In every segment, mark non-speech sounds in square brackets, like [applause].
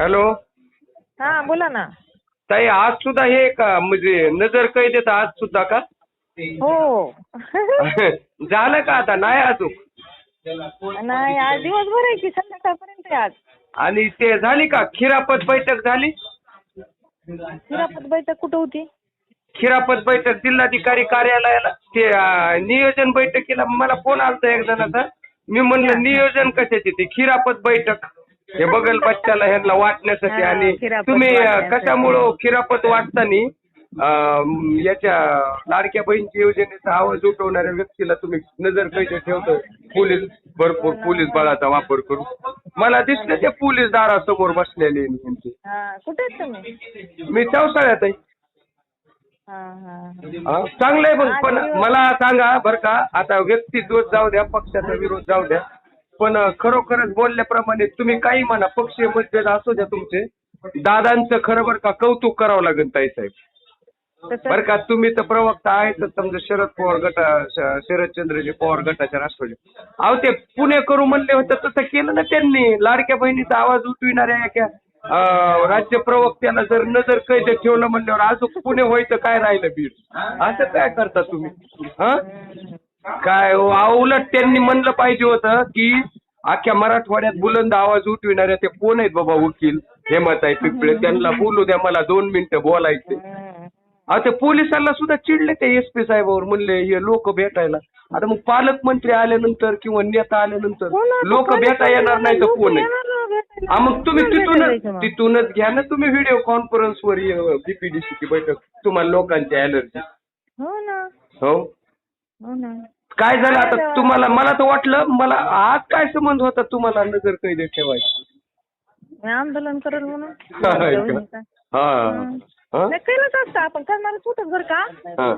Hello. हा बोला ना. ताई आज सुद्धा हे का म्हणजे नजर कैद येत आज सुद्धा का? हो. [laughs] झालं का आता? नाही अजून? नाही आज दिवसभर आहे की संध्याकाळपर्यंत आहे आज. आणि ते झाली का? खिरापत बैठक झाली? हिरापत बैठक कुठं होती? खिरापत बैठक जिल्हाधिकारी कार्यालयाला. ते अं, नियोजन बैठकीला. मला फोन आलता एक जणाचा मी म्हणलं नियोजन कशाचे? ते खिरापत बैठक. हे बगल बच्चाला ह्यांना वाटण्यासाठी हा, आणि खिरापत तुम्ही वाटण्यासाठी. कशामुळं खिरापत वाटतानी अं, याच्या लाडक्या बहिणीच्या योजनेचा आवाज उठवणाऱ्या व्यक्तीला तुम्ही नजर कैद ठेवतो पोलीस भरपूर पोलीस बळाचा वापर करून. मला दिसलं ते पोलीस दारासमोर बसलेले. हा कुठे आहेत तुम्ही? मी चौसाळ्यात आहे. हा हा हा, चांगलं आहे पण पण मला सांगा बरं का आता व्यक्ती दोष जाऊ द्या पक्षाचा विरोध जाऊ द्या. पण खरोखरच बोलल्याप्रमाणे तुम्ही काही म्हणा पक्षीय मतभेद असू द्या तुमचे. दादांचं खरं बरं का कौतुक करावं लागेल ताई साहेब. बरं का तुम्ही तर प्रवक्ता आहेतच. समजा शरद पवार गटा शरदचंद्रजी पवार गटाच्या राष्ट्रवादी. अहो ते पुणे करू म्हणले होते तसं केलं ना त्यांनी. लाडक्या बहिणीचा आवाज उठविणाऱ्या एका अं, राज्य प्रवक्त्याला जर नजर कैद ठेवलं म्हणल्यावर अजून पुणे व्हायचं काय राहिलं बीड? असं काय करता तुम्ही? हा? काय हो अहो, उलट त्यांनी म्हणलं पाहिजे होतं की अख्ख्या मराठवाड्यात बुलंद आवाज उठविणाऱ्या ते कोण आहेत बाबा वकील? हेमताई पिंपळे. त्यांना बोलू द्या मला दोन मिनिटं बोलायचे. आता ते पोलिसांना सुद्धा चिडले ते एस पी साहेबावर म्हणले हे लोक भेटायला. आता मग पालकमंत्री आल्यानंतर किंवा नेता आल्यानंतर लोक भेटा येणार नाही तर लोकं कोण आहे येणार ना भेटायला. हा मग तुम्ही तिथूनच मग? तिथूनच घ्या ना तुम्ही व्हिडिओ कॉन्फरन्सवर बीपीडीसीची बैठक. तुम्हाला लोकांची अलर्जी हो ना. हो? हो ना. काय झालं आता? तुम्हाला मला तर वाटलं मला आज काय संबंध होता तुम्हाला नजर कैद ठेवायची? मी आंदोलन करेल म्हणून. हाय का? हा. हा. नाही केलंच असतं आपण. करणारच होतं बरं का? हा.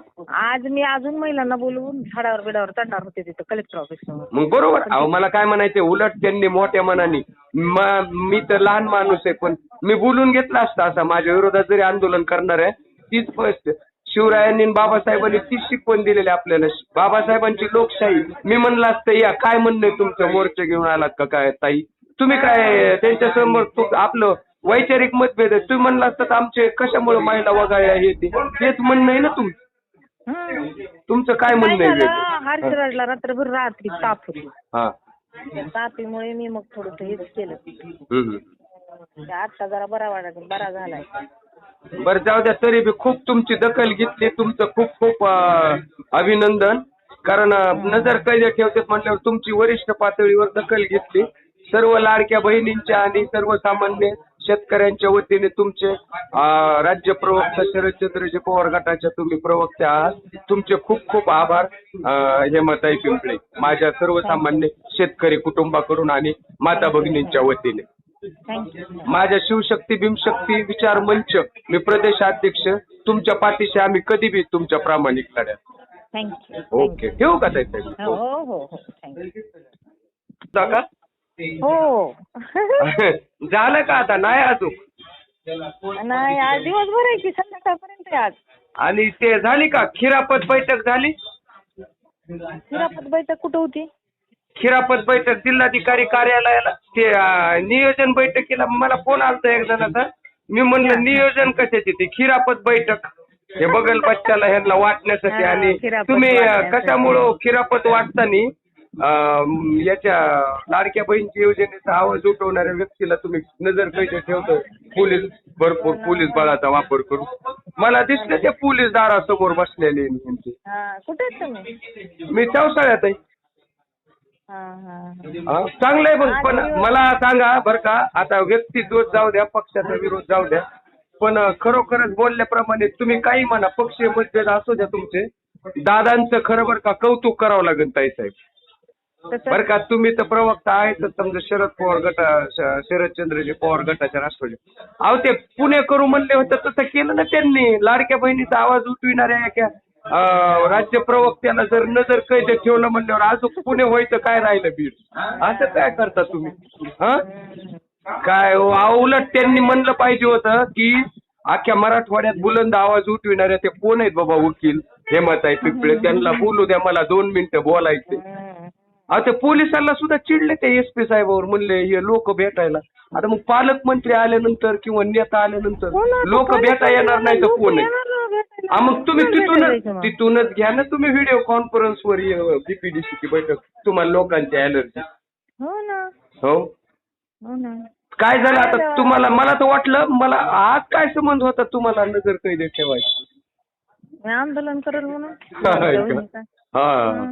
आज मी अजून महिलांना बोलवून झाडावर बिडावर चढणार होते तिथं कलेक्टर ऑफिस समोर. मग बरोबर. अहो मला काय म्हणायचं उलट त्यांनी मोठ्या मनाने म- मी तर लहान माणूस आहे पण मी बोलून घेतला असता असं. माझ्या विरोधात जरी आंदोलन करणार आहे तीच फर्स्ट शिवरायांनी बाबासाहेबांनी तीच शिकवण दिलेली आपल्याला. बाबासाहेबांची लोकशाही. मी म्हणलं असतं या काय म्हणणं तुमचं? मोर्चे घेऊन आलात का काय ताई? तुम्ही काय त्यांच्यासमोर तू- आपलं वैचारिक मतभेद आहे. तुम्ही म्हणलं असतं तर आमचे कशामुळे महिला वगळल्या हे ते? तेच म्हणणं आहे ना तुमचं हम्म. तुमचं काय म्हणणं आहे? हर्षराजला रात्रभर रात्री ताप होती. हा. तापीमुळे मी मग थोडस हेच केलं. आता जरा बरा वाटत बरा झालाय. बरं जाऊ द्या तरी बी खूप तुमची दखल घेतली तुमचं खूप खूप अं, अभिनंदन. कारण अं, नजर कैद ठेवतात म्हटल्यावर तुमची वरिष्ठ पातळीवर दखल घेतली. सर्व लाडक्या बहिणींच्या आणि सर्वसामान्य शेतकऱ्यांच्या वतीने तुमचे अं, राज्य प्रवक्ता शरदचंद्रजी पवार गटाच्या तुम्ही प्रवक्ते आहात. तुमचे खूप खूप आभार अं, हेमताई पिंपळे माझ्या सर्वसामान्य शेतकरी कुटुंबाकडून आणि माता भगिनींच्या वतीने. माझ्या शिवशक्ती भीमशक्ती विचार मंच मी प्रदेशाध्यक्ष. तुमच्या पाठीशी आम्ही कधी बी तुमच्या प्रामाणिक लढ्यात थँक्यू ओके ठेवू का ताई? साहेब? हो हो. हो थँक्यू का? हो. [laughs] झालं का आता? नाही अजून. नाही आज दिवसभर आहे की संध्याकाळपर्यंत आज. आणि ते झाली का? खिरापत बैठक झाली? हिरापत बैठक कुठं होती? खिरापत बैठक जिल्हाधिकारी कार्यालयाला ते अं, नियोजन बैठकीला मला फोन आलता एक जणाचा मी म्हणलं नियोजन कशाचे ते? खिरापत बैठक. हे बगल बच्चाला ह्यांना वाटण्यासाठी हा, आणि खिरापत तुम्ही अं, वाटण्यासाठी. कशामुळं खिरापत वाटतानी अं, याच्या लाडक्या बहिणीच्या योजनेचा आवाज उठवणाऱ्या व्यक्तीला तुम्ही नजर कैद ठेवतो पोलीस भरपूर पोलीस बळाचा वापर करून. मला दिसलं ते पोलीस दारासमोर बसलेले. हा कुठे आहेत तुम्ही? मी चौसाळ्यात आहे. चांगलं आहे पण पण मला सांगा बरं का आता व्यक्ती दोष जाऊ द्या पक्षाचा विरोध जाऊ द्या पण खरोखरच बोलल्याप्रमाणे तुम्ही काही म्हणा पक्षीय मतभेद असू द्या तुमचे दादांचं खरं बरं का कौतुक करावं लागेल ताई साहेब. बरं का तुम्ही तर प्रवक्ता आहेतच समजा शरद पवार गटा शरदचंद्रजी पवार गटाच्या राष्ट्रवादी. अहो ते पुणे करू म्हणले होते तसं केलं ना त्यांनी लाडक्या बहिणीचा आवाज उठविणाऱ्या राज्य प्रवक्त्याला जर नजर कैद ठेवलं म्हणल्यावर अजून पुणे व्हायचं काय राहिलं बीड? असं काय करता तुम्ही? हा? काय हो उलट त्यांनी म्हणलं पाहिजे होतं की अख्ख्या मराठवाड्यात बुलंद आवाज उठविणाऱ्या ते कोण आहेत बाबा वकील? हेमताई पिंपळे त्यांना बोलू द्या मला दोन मिनिटं बोलायचे हम्म. अहो ते पोलिसांना सुद्धा चिडले ते एस पी साहेबावर म्हणले हे लोक भेटायला. आता मग पालकमंत्री आल्यानंतर किंवा नेता आल्यानंतर लोक आता भेटा येणार नाही तर कोण आहे. हा मग तुम्ही तिथूनच मग? तिथूनच घ्या ना तुम्ही व्हिडिओ कॉन्फरन्सवर बीपीडीसीची बैठक. तुम्हाला लोकांची अलर्जी हो ना. हो? हो ना. काय झालं आता? तुम्हाला मला तर वाटलं मला आज काय संबंध होता तुम्हाला नजर कैद ठेवायची? मी आंदोलन करेल म्हणून? [laughs] हा.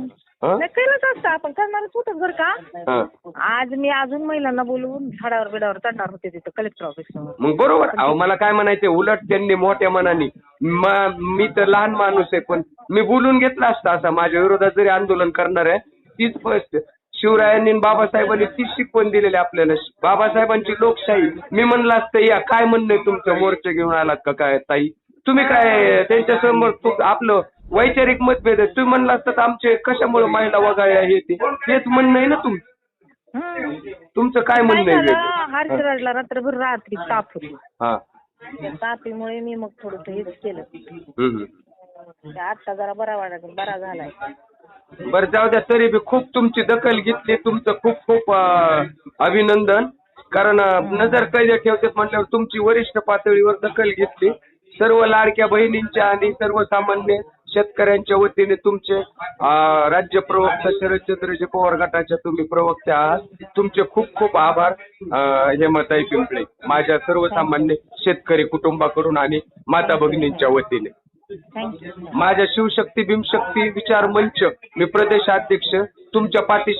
केलंच असतं आपण. करणारच होतं बरं का. आज मी अजून महिलांना बोलवून झाडावर बिडावर चढणार होते तिथं कलेक्टर ऑफिस समोर. मग बरोबर. अहो मला काय म्हणायचं उलट त्यांनी मोठ्या मनाने म- मी तर लहान माणूस आहे पण मी बोलून घेतला असता असा. माझ्या विरोधात जरी आंदोलन करणार आहे तीच फर्स्ट शिवरायांनी आणि बाबासाहेबांनी तीच शिकवण दिलेली आपल्याला. बाबासाहेबांची लोकशाही. मी म्हणलं असतं या काय म्हणणं तुमचं मोर्चे घेऊन आलात का काय ताई? तुम्ही काय त्यांच्यासमोर तू- आपलं वैचारिक मतभेद आहे तुम्ही म्हणलं असतं तर आमचे कशामुळे महिला वगळल्या हे ते? तेच म्हणणं आहे ना तुमचं. तुमचं काय म्हणणं आहे वेगळं? हर्षराजला रात्रभर रात्री ताप होती. हा. तापीमुळे मी मग थोडस हेच केलं. हम्म, हम्म. ते आता जरा बरा वाटत बरा झालाय. बरं जाऊ द्या तरी बी खूप तुमची दखल घेतली. तुमचं खूप खूप अं, अभिनंदन. कारण अं, नजर कैद ठेवतात म्हटल्यावर तुमची वरिष्ठ पातळीवर दखल घेतली. सर्व लाडक्या बहिणींच्या आणि सर्वसामान्य शेतकऱ्यांच्या वतीने तुमचे राज्य प्रवक्ता शरदचंद्रजी पवार गटाच्या तुम्ही प्रवक्ते आहात. तुमचे खूप खूप आभार हेमताई पिंपळे माझ्या सर्वसामान्य शेतकरी कुटुंबाकडून आणि माता भगिनींच्या वतीने. माझ्या शिवशक्ती भीमशक्ती विचार मंच मी प्रदेशाध्यक्ष तुमच्या पाठीशी